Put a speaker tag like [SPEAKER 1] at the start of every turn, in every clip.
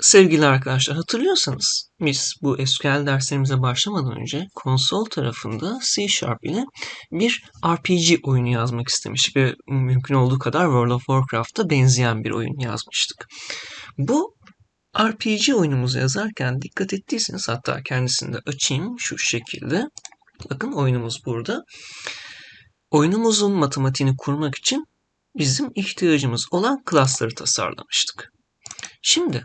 [SPEAKER 1] Sevgili arkadaşlar hatırlıyorsanız biz bu SQL derslerimize başlamadan önce konsol tarafında C Sharp ile bir RPG oyunu yazmak istemiştik ve mümkün olduğu kadar World of Warcraft'a benzeyen bir oyun yazmıştık. Bu RPG oyunumuzu yazarken dikkat ettiyseniz hatta kendisini de açayım şu şekilde. Bakın oyunumuz burada. Oyunumuzun matematiğini kurmak için bizim ihtiyacımız olan klasları tasarlamıştık. Şimdi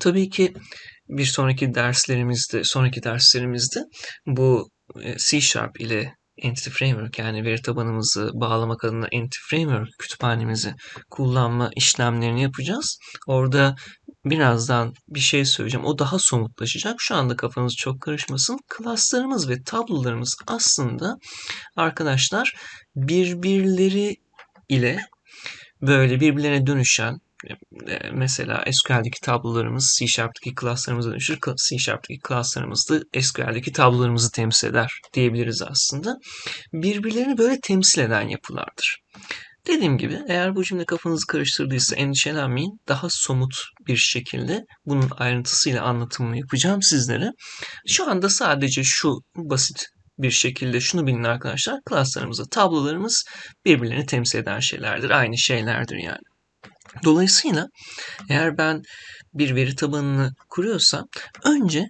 [SPEAKER 1] tabii ki bir sonraki derslerimizde, sonraki derslerimizde bu e, C Sharp ile Entity Framework yani veri tabanımızı bağlamak adına Entity Framework kütüphanemizi kullanma işlemlerini yapacağız. Orada birazdan bir şey söyleyeceğim. O daha somutlaşacak. Şu anda kafanız çok karışmasın. Klaslarımız ve tablolarımız aslında arkadaşlar birbirleri ile böyle birbirlerine dönüşen mesela SQL'deki tablolarımız C Sharp'taki klaslarımıza dönüşür. C Sharp'taki klaslarımız da SQL'deki tablolarımızı temsil eder diyebiliriz aslında. Birbirlerini böyle temsil eden yapılardır. Dediğim gibi eğer bu cümle kafanızı karıştırdıysa endişelenmeyin. Daha somut bir şekilde bunun ayrıntısıyla anlatımını yapacağım sizlere. Şu anda sadece şu basit bir şekilde şunu bilin arkadaşlar. Klaslarımızda tablolarımız birbirlerini temsil eden şeylerdir. Aynı şeylerdir yani. Dolayısıyla eğer ben bir veri tabanını kuruyorsam önce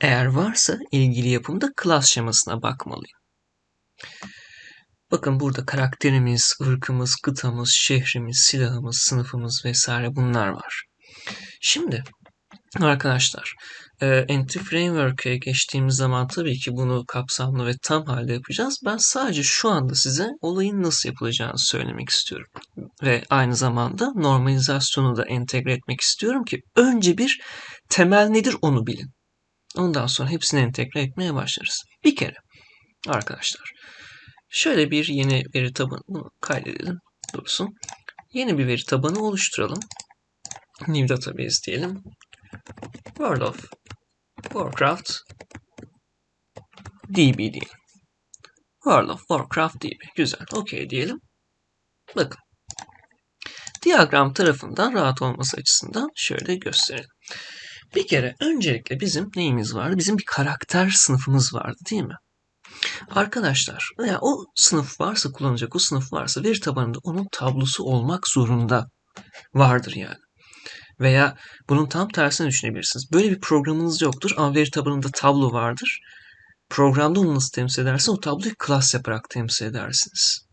[SPEAKER 1] eğer varsa ilgili yapımda klas şemasına bakmalıyım. Bakın burada karakterimiz, ırkımız, kıtamız, şehrimiz, silahımız, sınıfımız vesaire bunlar var. Şimdi arkadaşlar e, Entity Framework'e geçtiğimiz zaman tabii ki bunu kapsamlı ve tam halde yapacağız. Ben sadece şu anda size olayın nasıl yapılacağını söylemek istiyorum. Ve aynı zamanda normalizasyonu da entegre etmek istiyorum ki önce bir temel nedir onu bilin. Ondan sonra hepsini entegre etmeye başlarız. Bir kere arkadaşlar şöyle bir yeni veri tabanı kaydedelim dursun. Yeni bir veri tabanı oluşturalım. New Database diyelim. World of Warcraft DB diyelim. World of Warcraft DB. Güzel. OK diyelim. Bakın. Diyagram tarafından rahat olması açısından şöyle gösterelim. Bir kere öncelikle bizim neyimiz vardı? Bizim bir karakter sınıfımız vardı değil mi? Arkadaşlar yani o sınıf varsa kullanacak o sınıf varsa veri tabanında onun tablosu olmak zorunda vardır yani. Veya bunun tam tersini düşünebilirsiniz. Böyle bir programınız yoktur ama veri tabanında tablo vardır. Programda onu nasıl temsil edersin? O tabloyu class yaparak temsil edersiniz.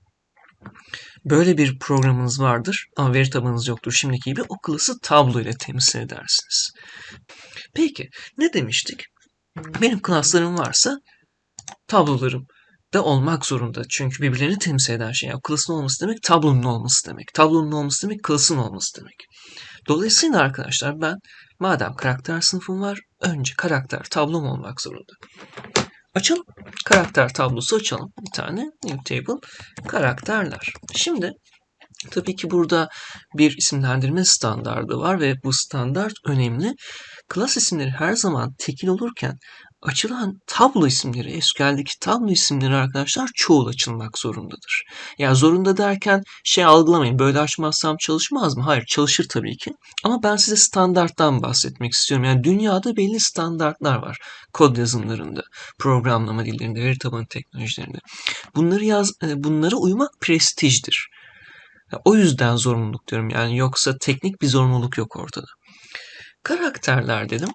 [SPEAKER 1] Böyle bir programınız vardır ama veri tabanınız yoktur. Şimdiki gibi o class'ı tablo ile temsil edersiniz. Peki ne demiştik? Benim class'larım varsa tablolarım da olmak zorunda. Çünkü birbirlerini temsil eden şey. Yani class'ın olması demek tablonun olması demek. Tablonun olması demek class'ın olması demek. Dolayısıyla arkadaşlar ben madem karakter sınıfım var önce karakter tablom olmak zorunda. Açalım. Karakter tablosu açalım. Bir tane new table karakterler. Şimdi tabii ki burada bir isimlendirme standardı var ve bu standart önemli. Klas isimleri her zaman tekil olurken açılan tablo isimleri, SQL'deki tablo isimleri arkadaşlar çoğul açılmak zorundadır. Yani zorunda derken şey algılamayın. Böyle açmazsam çalışmaz mı? Hayır çalışır tabii ki. Ama ben size standarttan bahsetmek istiyorum. Yani dünyada belli standartlar var. Kod yazımlarında, programlama dillerinde, veri tabanı teknolojilerinde. Bunları yaz, e, bunlara uymak prestijdir. O yüzden zorunluluk diyorum. Yani yoksa teknik bir zorunluluk yok ortada. Karakterler dedim.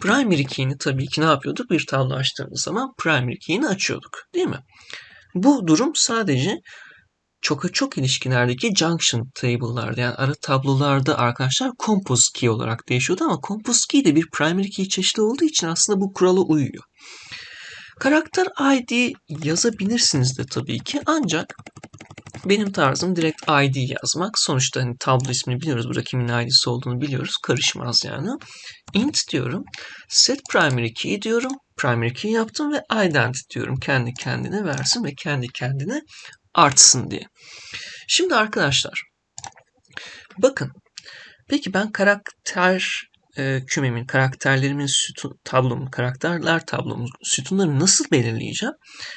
[SPEAKER 1] Primary key'ini tabii ki ne yapıyorduk? Bir tablo açtığımız zaman primary key'ini açıyorduk. Değil mi? Bu durum sadece çoka çok ilişkilerdeki junction table'larda yani ara tablolarda arkadaşlar composite key olarak değişiyordu ama composite key de bir primary key çeşidi olduğu için aslında bu kurala uyuyor. Karakter ID yazabilirsiniz de tabii ki ancak benim tarzım direkt ID yazmak. Sonuçta hani tablo ismini biliyoruz. Burada kimin ID'si olduğunu biliyoruz. Karışmaz yani. Int diyorum. Set primary key diyorum. Primary key yaptım ve identity diyorum. Kendi kendine versin ve kendi kendine artsın diye. Şimdi arkadaşlar bakın. Peki ben karakter e, kümemin, karakterlerimin sütun, tablomun, karakterler tablomun sütunları nasıl belirleyeceğim?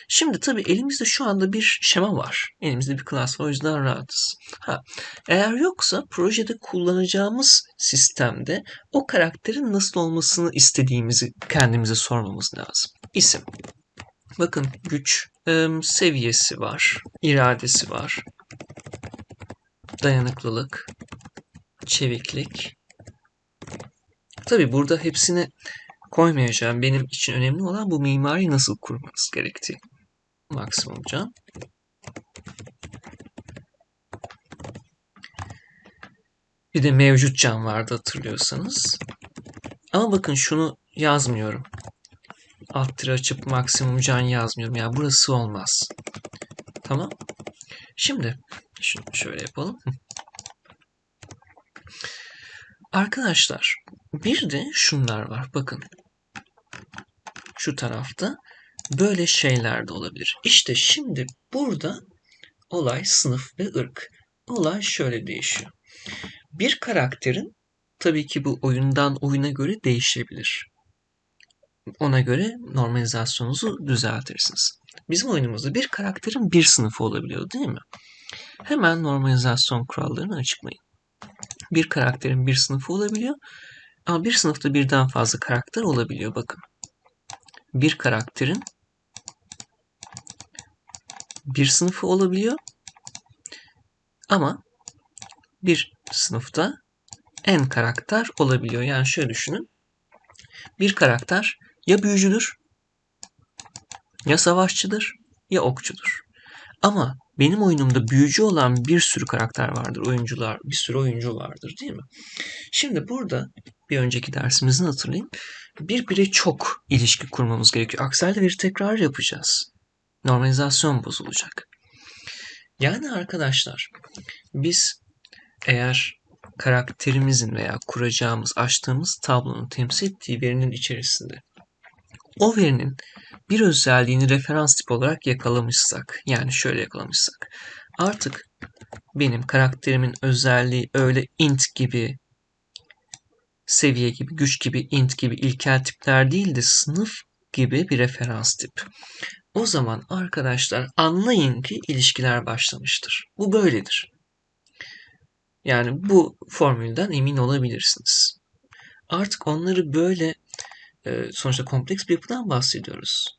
[SPEAKER 1] Şimdi tabii elimizde şu anda bir şema var. Elimizde bir class var o yüzden rahatız. Ha, eğer yoksa projede kullanacağımız sistemde o karakterin nasıl olmasını istediğimizi kendimize sormamız lazım. İsim. Bakın güç seviyesi var, iradesi var, dayanıklılık, çeviklik. Tabi burada hepsini koymayacağım. Benim için önemli olan bu mimari nasıl kurmanız gerektiği. Maksimum can. Bir de mevcut can vardı hatırlıyorsanız. Ama bakın şunu yazmıyorum. Alt tire açıp maksimum can yazmıyorum. Ya yani burası olmaz. Tamam. Şimdi şunu şöyle yapalım. Arkadaşlar bir de şunlar var. Bakın. Şu tarafta böyle şeyler de olabilir. İşte şimdi burada olay sınıf ve ırk. Olay şöyle değişiyor. Bir karakterin tabii ki bu oyundan oyuna göre değişebilir. Ona göre normalizasyonunuzu düzeltirsiniz. Bizim oyunumuzda bir karakterin bir sınıfı olabiliyor değil mi? Hemen normalizasyon kurallarını açıklayın. Bir karakterin bir sınıfı olabiliyor. Ama bir sınıfta birden fazla karakter olabiliyor. Bakın. Bir karakterin bir sınıfı olabiliyor. Ama bir sınıfta en karakter olabiliyor. Yani şöyle düşünün. Bir karakter ya büyücüdür, ya savaşçıdır, ya okçudur. Ama benim oyunumda büyücü olan bir sürü karakter vardır. Oyuncular, bir sürü oyuncu vardır değil mi? Şimdi burada bir önceki dersimizin hatırlayın. Bir bire çok ilişki kurmamız gerekiyor. Aksi halde bir tekrar yapacağız. Normalizasyon bozulacak. Yani arkadaşlar biz eğer karakterimizin veya kuracağımız, açtığımız tablonun temsil ettiği verinin içerisinde o verinin bir özelliğini referans tip olarak yakalamışsak, yani şöyle yakalamışsak, artık benim karakterimin özelliği öyle int gibi, seviye gibi, güç gibi, int gibi ilkel tipler değil de sınıf gibi bir referans tip. O zaman arkadaşlar anlayın ki ilişkiler başlamıştır. Bu böyledir. Yani bu formülden emin olabilirsiniz. Artık onları böyle e, sonuçta kompleks bir yapıdan bahsediyoruz.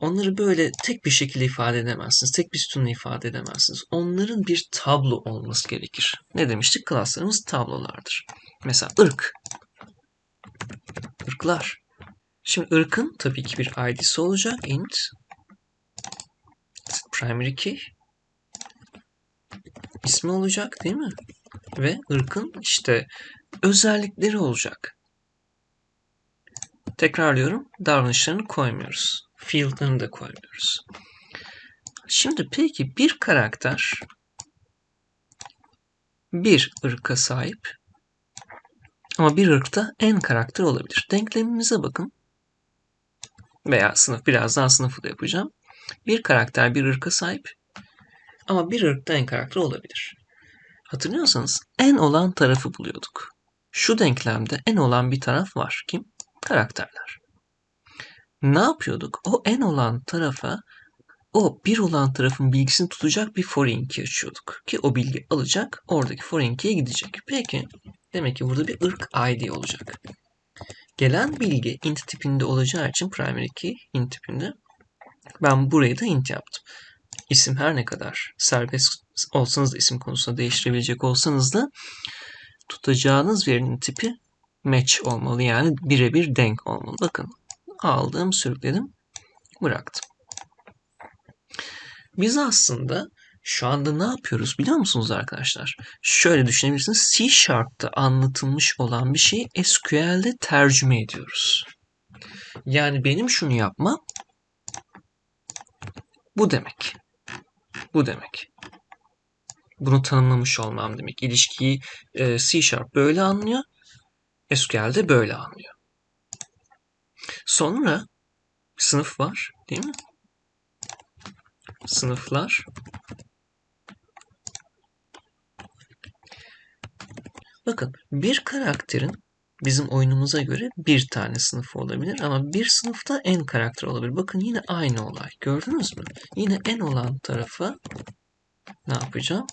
[SPEAKER 1] Onları böyle tek bir şekilde ifade edemezsiniz. Tek bir sütunla ifade edemezsiniz. Onların bir tablo olması gerekir. Ne demiştik? Klaslarımız tablolardır. Mesela ırk. Irklar. Şimdi ırkın tabii ki bir id'si olacak. int primary key ismi olacak değil mi? Ve ırkın işte özellikleri olacak. Tekrarlıyorum. Davranışlarını koymuyoruz. Field'larını da koymuyoruz. Şimdi peki bir karakter bir ırka sahip ama bir ırkta en karakter olabilir. Denklemimize bakın. Veya sınıf birazdan sınıfı da yapacağım. Bir karakter bir ırka sahip ama bir ırkta en karakter olabilir. Hatırlıyorsanız en olan tarafı buluyorduk. Şu denklemde en olan bir taraf var. Kim? Karakterler. Ne yapıyorduk? O en olan tarafa o bir olan tarafın bilgisini tutacak bir foreign key açıyorduk. Ki o bilgi alacak, oradaki foreign key'e gidecek. Peki, demek ki burada bir ırk ID olacak. Gelen bilgi int tipinde olacağı için primary key int tipinde ben burayı da int yaptım. İsim her ne kadar serbest olsanız da isim konusunda değiştirebilecek olsanız da tutacağınız verinin tipi match olmalı. Yani birebir denk olmalı. Bakın aldım, sürükledim, bıraktım. Biz aslında şu anda ne yapıyoruz biliyor musunuz arkadaşlar? Şöyle düşünebilirsiniz. C Sharp'ta anlatılmış olan bir şeyi SQL'de tercüme ediyoruz. Yani benim şunu yapmam bu demek. Bu demek. Bunu tanımlamış olmam demek. İlişkiyi e, C Sharp böyle anlıyor. SQL'de böyle anlıyor. Sonra sınıf var değil mi? Sınıflar. Bakın bir karakterin bizim oyunumuza göre bir tane sınıfı olabilir ama bir sınıfta en karakter olabilir. Bakın yine aynı olay. Gördünüz mü? Yine en olan tarafa ne yapacağım?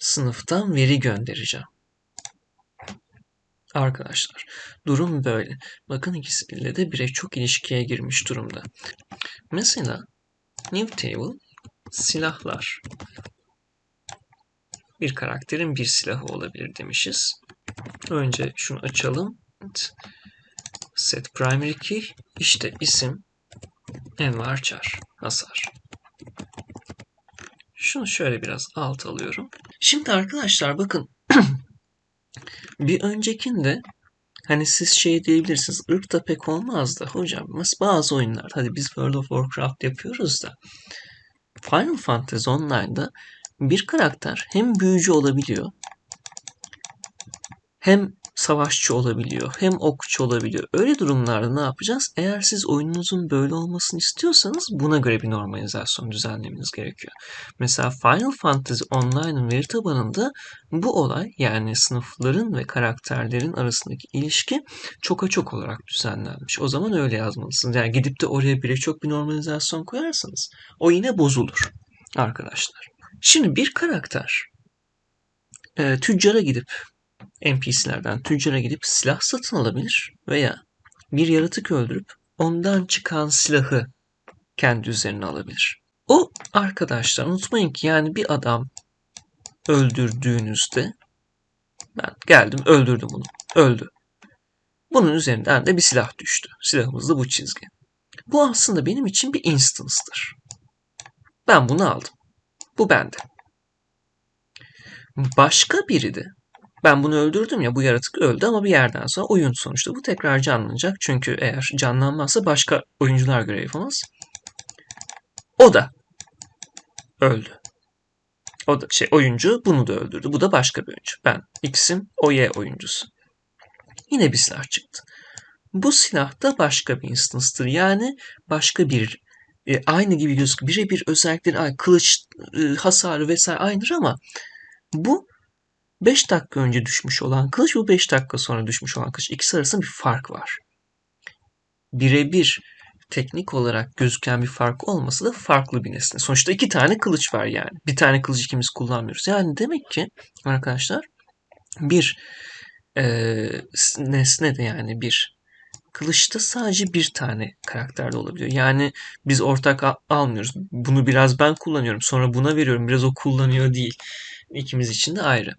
[SPEAKER 1] Sınıftan veri göndereceğim. Arkadaşlar durum böyle. Bakın ikisiyle de birey çok ilişkiye girmiş durumda. Mesela new table silahlar bir karakterin bir silahı olabilir demişiz. Önce şunu açalım. Set primary key işte isim Envar Çar hasar. Şunu şöyle biraz alt alıyorum. Şimdi arkadaşlar bakın bir öncekinde hani siz şey diyebilirsiniz ırk da pek olmaz da hocam bazı oyunlar hadi biz World of Warcraft yapıyoruz da Final Fantasy Online'da bir karakter hem büyücü olabiliyor hem savaşçı olabiliyor hem okçu olabiliyor. Öyle durumlarda ne yapacağız? Eğer siz oyununuzun böyle olmasını istiyorsanız buna göre bir normalizasyon düzenlemeniz gerekiyor. Mesela Final Fantasy Online'ın veri tabanında bu olay yani sınıfların ve karakterlerin arasındaki ilişki çoka çok olarak düzenlenmiş. O zaman öyle yazmalısınız. Yani gidip de oraya bile çok bir normalizasyon koyarsanız o yine bozulur arkadaşlar. Şimdi bir karakter e, tüccara gidip NPC'lerden tüccara gidip silah satın alabilir veya bir yaratık öldürüp ondan çıkan silahı kendi üzerine alabilir. O arkadaşlar unutmayın ki yani bir adam öldürdüğünüzde ben geldim öldürdüm bunu. Öldü. Bunun üzerinden de bir silah düştü. Silahımız da bu çizgi. Bu aslında benim için bir instance'tır. Ben bunu aldım. Bu bende. Başka biri de ben bunu öldürdüm ya bu yaratık öldü ama bir yerden sonra oyun sonuçta bu tekrar canlanacak. Çünkü eğer canlanmazsa başka oyuncular görev yapamaz. O da öldü. O da şey oyuncu bunu da öldürdü. Bu da başka bir oyuncu. Ben X'im o Y oyuncusu. Yine bir silah çıktı. Bu silah da başka bir instance'tır. Yani başka bir e, aynı gibi gözüküyor. Birebir özellikleri ay kılıç e, hasarı vesaire aynıdır ama bu 5 dakika önce düşmüş olan kılıç bu 5 dakika sonra düşmüş olan kılıç. İkisi arasında bir fark var. Birebir teknik olarak gözüken bir fark olmasa da farklı bir nesne. Sonuçta iki tane kılıç var yani. Bir tane kılıç ikimiz kullanmıyoruz. Yani demek ki arkadaşlar bir e, nesne de yani bir kılıçta sadece bir tane karakterde olabiliyor. Yani biz ortak almıyoruz. Bunu biraz ben kullanıyorum. Sonra buna veriyorum. Biraz o kullanıyor değil. İkimiz için de ayrı.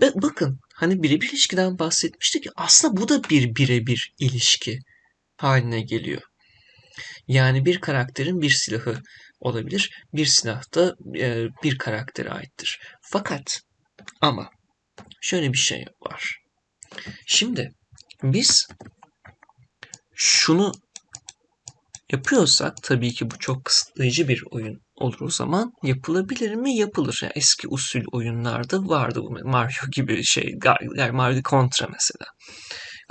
[SPEAKER 1] Ve bakın hani birebir ilişkiden bahsetmiştik aslında bu da bir birebir ilişki haline geliyor. Yani bir karakterin bir silahı olabilir. Bir silah da e, bir karaktere aittir. Fakat ama şöyle bir şey var. Şimdi biz şunu yapıyorsak tabii ki bu çok kısıtlayıcı bir oyun olur o zaman. Yapılabilir mi? Yapılır. Yani eski usul oyunlarda vardı bu. Mario gibi şey. Yani Mario Contra mesela.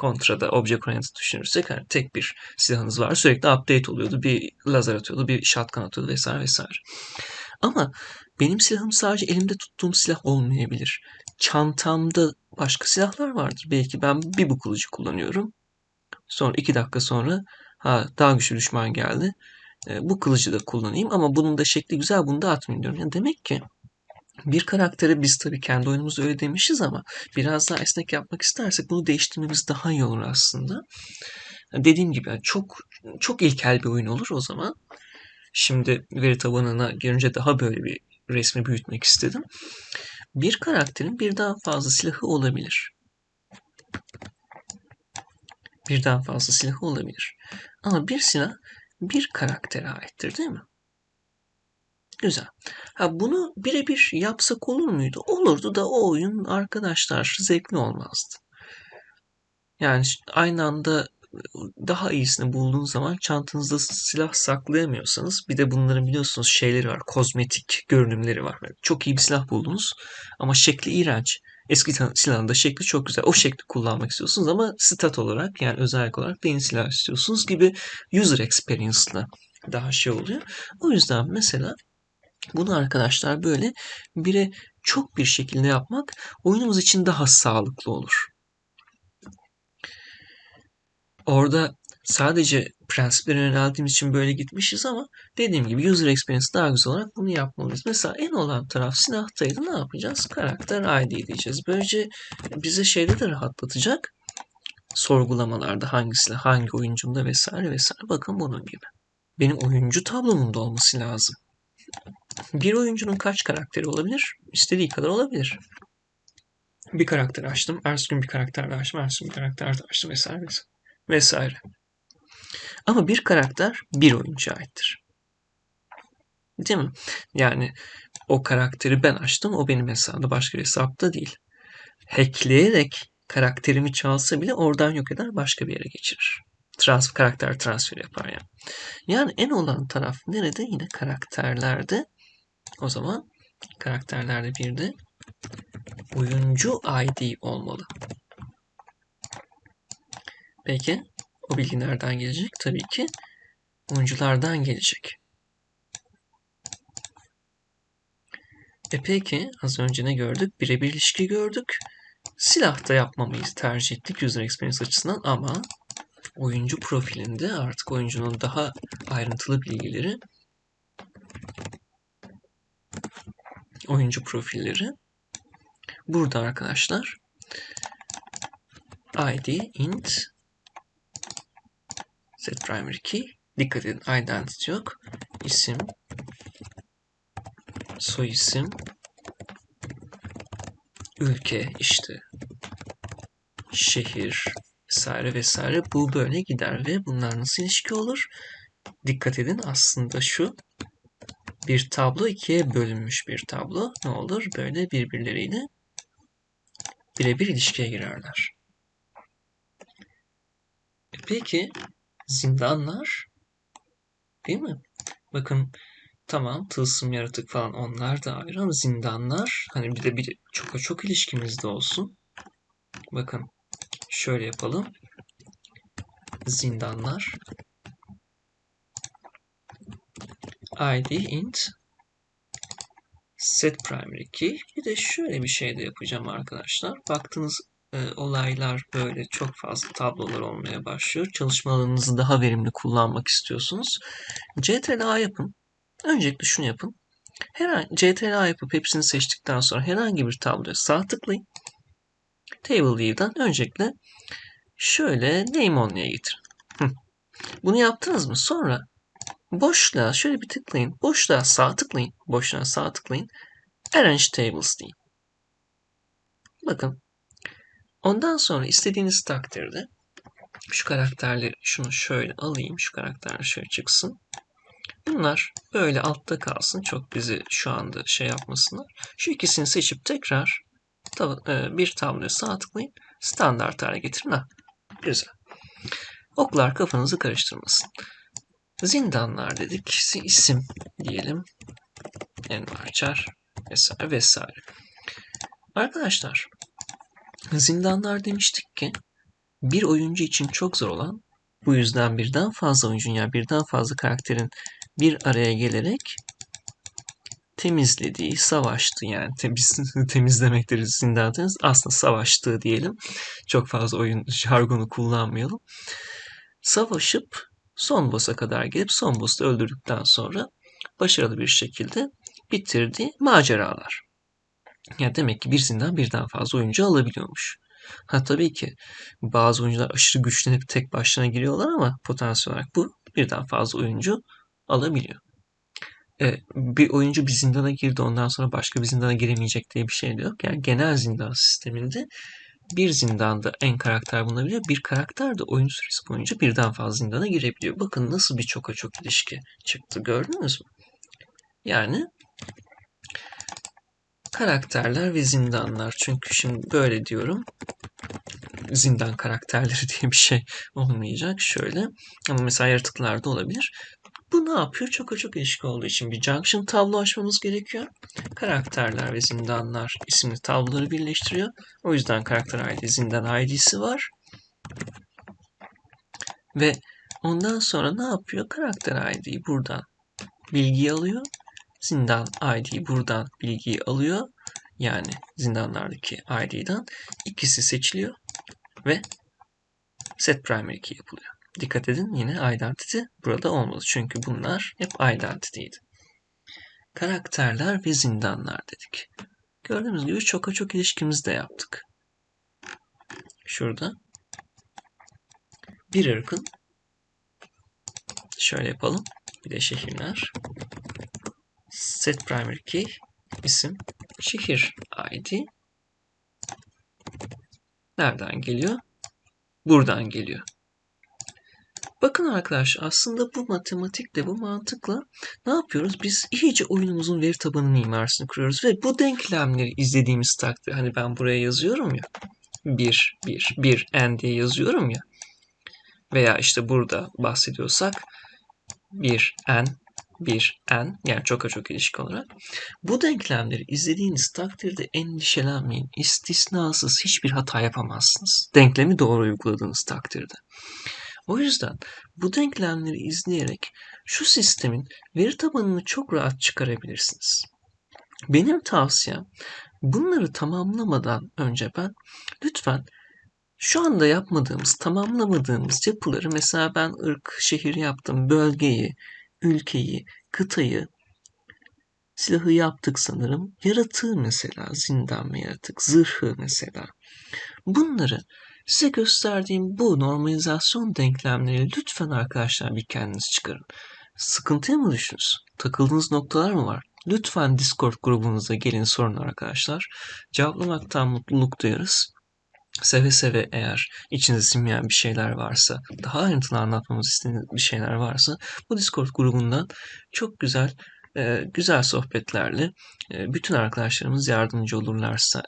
[SPEAKER 1] Contra'da Object Oriented düşünürsek hani tek bir silahınız var. Sürekli update oluyordu. Bir lazer atıyordu, bir shotgun atıyordu vesaire vesaire. Ama benim silahım sadece elimde tuttuğum silah olmayabilir. Çantamda başka silahlar vardır. Belki ben bir bu kılıcı kullanıyorum. Sonra iki dakika sonra ha daha güçlü düşman geldi. E, bu kılıcı da kullanayım ama bunun da şekli güzel bunu da atmayayım diyorum. Yani demek ki bir karakteri biz tabii kendi oyunumuzda öyle demişiz ama biraz daha esnek yapmak istersek bunu değiştirmemiz daha iyi olur aslında. Dediğim gibi yani çok çok ilkel bir oyun olur o zaman. Şimdi veri tabanına girince daha böyle bir resmi büyütmek istedim. Bir karakterin birden fazla silahı olabilir birden fazla silah olabilir. Ama bir silah bir karaktere aittir değil mi? Güzel. Ha bunu birebir yapsak olur muydu? Olurdu da o oyun arkadaşlar zevkli olmazdı. Yani aynı anda daha iyisini bulduğunuz zaman çantanızda silah saklayamıyorsanız bir de bunların biliyorsunuz şeyleri var. Kozmetik görünümleri var. Çok iyi bir silah buldunuz ama şekli iğrenç. Eski silahın da şekli çok güzel. O şekli kullanmak istiyorsunuz ama stat olarak yani özellik olarak yeni silah istiyorsunuz gibi user experience'la daha şey oluyor. O yüzden mesela bunu arkadaşlar böyle bire çok bir şekilde yapmak oyunumuz için daha sağlıklı olur. Orada sadece prensiplere yöneldiğimiz için böyle gitmişiz ama dediğim gibi user experience daha güzel olarak bunu yapmalıyız. Mesela en olan taraf silahtaydı ne yapacağız? Karakter ID diyeceğiz. Böylece bize şeyde de rahatlatacak. Sorgulamalarda hangisiyle, hangi oyuncumda vesaire vesaire. Bakın bunun gibi. Benim oyuncu tablomun da olması lazım. Bir oyuncunun kaç karakteri olabilir? İstediği kadar olabilir. Bir karakter açtım. Ertesi gün bir karakter açtım. Ertesi gün bir karakter açtım vesaire vesaire. vesaire. Ama bir karakter bir oyuncuya aittir. Değil mi? Yani o karakteri ben açtım. O benim hesabımda başka bir hesapta değil. Hackleyerek karakterimi çalsa bile oradan yok eder başka bir yere geçirir. Trans, karakter transferi yapar yani. Yani en olan taraf nerede? Yine karakterlerde. O zaman karakterlerde bir de oyuncu ID olmalı. Peki o bilgi nereden gelecek? Tabii ki oyunculardan gelecek. E peki az önce ne gördük? Birebir ilişki gördük. Silahta yapmamayı tercih ettik user experience açısından ama oyuncu profilinde artık oyuncunun daha ayrıntılı bilgileri oyuncu profilleri burada arkadaşlar id int set primary key. Dikkat edin identity yok. İsim. Soy isim. Ülke işte. Şehir vesaire vesaire. Bu böyle gider ve bunlar nasıl ilişki olur? Dikkat edin aslında şu. Bir tablo ikiye bölünmüş bir tablo. Ne olur? Böyle birbirleriyle birebir ilişkiye girerler. E peki zindanlar değil mi? Bakın tamam tılsım yaratık falan onlar da ayrı ama zindanlar hani bir de bir çok çok ilişkimizde olsun. Bakın şöyle yapalım. Zindanlar id int set primary key. Bir de şöyle bir şey de yapacağım arkadaşlar. Baktığınız e, olaylar böyle çok fazla tablolar olmaya başlıyor. Çalışma alanınızı daha verimli kullanmak istiyorsunuz. CTRL yapın. Öncelikle şunu yapın. Herhangi CTRL yapıp hepsini seçtikten sonra herhangi bir tabloya sağ tıklayın. Table View'dan öncelikle şöyle name only'e getirin. Bunu yaptınız mı? Sonra boşluğa şöyle bir tıklayın. Boşluğa sağ tıklayın. Boşluğa sağ tıklayın. Arrange Tables deyin. Bakın. Ondan sonra istediğiniz takdirde şu karakterleri şunu şöyle alayım. Şu karakterler şöyle çıksın. Bunlar böyle altta kalsın. Çok bizi şu anda şey yapmasınlar. Şu ikisini seçip tekrar e, bir tabloya sağ tıklayın. Standart hale getirin. Ha, güzel. Oklar kafanızı karıştırmasın. Zindanlar dedik. isim diyelim. Envarçar vesaire vesaire. Arkadaşlar zindanlar demiştik ki bir oyuncu için çok zor olan bu yüzden birden fazla oyuncunun yani birden fazla karakterin bir araya gelerek temizlediği, savaştı yani temiz, temizlemektir zindan temiz. Aslında savaştığı diyelim. Çok fazla oyun jargonu kullanmayalım. Savaşıp son boss'a kadar gelip son boss'u öldürdükten sonra başarılı bir şekilde bitirdiği maceralar. Yani demek ki bir zindan birden fazla oyuncu alabiliyormuş. Ha tabii ki bazı oyuncular aşırı güçlenip tek başına giriyorlar ama potansiyel olarak bu birden fazla oyuncu alabiliyor e, bir oyuncu bir zindana girdi ondan sonra başka bir zindana giremeyecek diye bir şey de yok. Yani genel zindan sisteminde bir zindanda en karakter bulunabiliyor. Bir karakter de oyun süresi boyunca birden fazla zindana girebiliyor. Bakın nasıl bir çoka çok ilişki çıktı gördünüz mü? Yani karakterler ve zindanlar. Çünkü şimdi böyle diyorum. Zindan karakterleri diye bir şey olmayacak. Şöyle. Ama mesela yaratıklarda olabilir. Bu ne yapıyor? Çok çok ilişki olduğu için bir junction tablo açmamız gerekiyor. Karakterler ve zindanlar isimli tabloları birleştiriyor. O yüzden karakter ID zindan ID'si var. Ve ondan sonra ne yapıyor? Karakter ID'yi buradan bilgiyi alıyor. Zindan ID buradan bilgiyi alıyor. yani zindanlardaki ID'den ikisi seçiliyor ve set primary key yapılıyor. Dikkat edin yine identity burada olmalı. Çünkü bunlar hep identity'ydi. Karakterler ve zindanlar dedik. Gördüğünüz gibi çoka çok ilişkimizi de yaptık. Şurada bir ırkın şöyle yapalım. Bir de şehirler. Set primary key isim şehir ID nereden geliyor? Buradan geliyor. Bakın arkadaşlar aslında bu matematikle bu mantıkla ne yapıyoruz? Biz iyice oyunumuzun veri tabanı mimarisini kuruyoruz ve bu denklemleri izlediğimiz takdirde hani ben buraya yazıyorum ya 1, 1, 1, n diye yazıyorum ya veya işte burada bahsediyorsak 1, n, 1, n yani çok çok ilişki olarak bu denklemleri izlediğiniz takdirde endişelenmeyin. İstisnasız hiçbir hata yapamazsınız. Denklemi doğru uyguladığınız takdirde. O yüzden bu denklemleri izleyerek şu sistemin veri tabanını çok rahat çıkarabilirsiniz. Benim tavsiyem bunları tamamlamadan önce ben lütfen şu anda yapmadığımız, tamamlamadığımız yapıları mesela ben ırk, şehir yaptım, bölgeyi, ülkeyi, kıtayı, silahı yaptık sanırım. Yaratığı mesela, zindan ve yaratık, zırhı mesela. Bunları Size gösterdiğim bu normalizasyon denklemleri lütfen arkadaşlar bir kendiniz çıkarın. Sıkıntıya mı düştünüz? Takıldığınız noktalar mı var? Lütfen Discord grubumuza gelin sorun arkadaşlar. Cevaplamaktan mutluluk duyarız. Seve seve eğer içinize sinmeyen bir şeyler varsa, daha ayrıntılı anlatmamız istediğiniz bir şeyler varsa bu Discord grubundan çok güzel e, güzel sohbetlerle e, bütün arkadaşlarımız yardımcı olurlarsa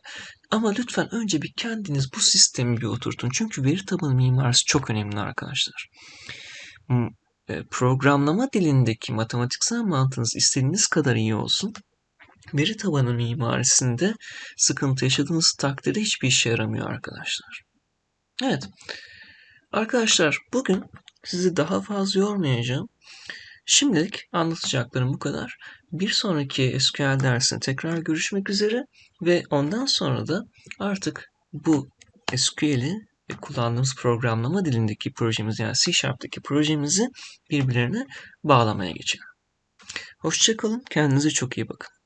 [SPEAKER 1] ama lütfen önce bir kendiniz bu sistemi bir oturtun. Çünkü veri tabanı mimarisi çok önemli arkadaşlar. E, programlama dilindeki matematiksel mantığınız istediğiniz kadar iyi olsun. Veri tabanı mimarisinde sıkıntı yaşadığınız takdirde hiçbir işe yaramıyor arkadaşlar. Evet. Arkadaşlar bugün sizi daha fazla yormayacağım. Şimdilik anlatacaklarım bu kadar. Bir sonraki SQL dersinde tekrar görüşmek üzere ve ondan sonra da artık bu SQL'i kullandığımız programlama dilindeki projemiz yani C Sharp'taki projemizi birbirlerine bağlamaya geçelim. Hoşçakalın. Kendinize çok iyi bakın.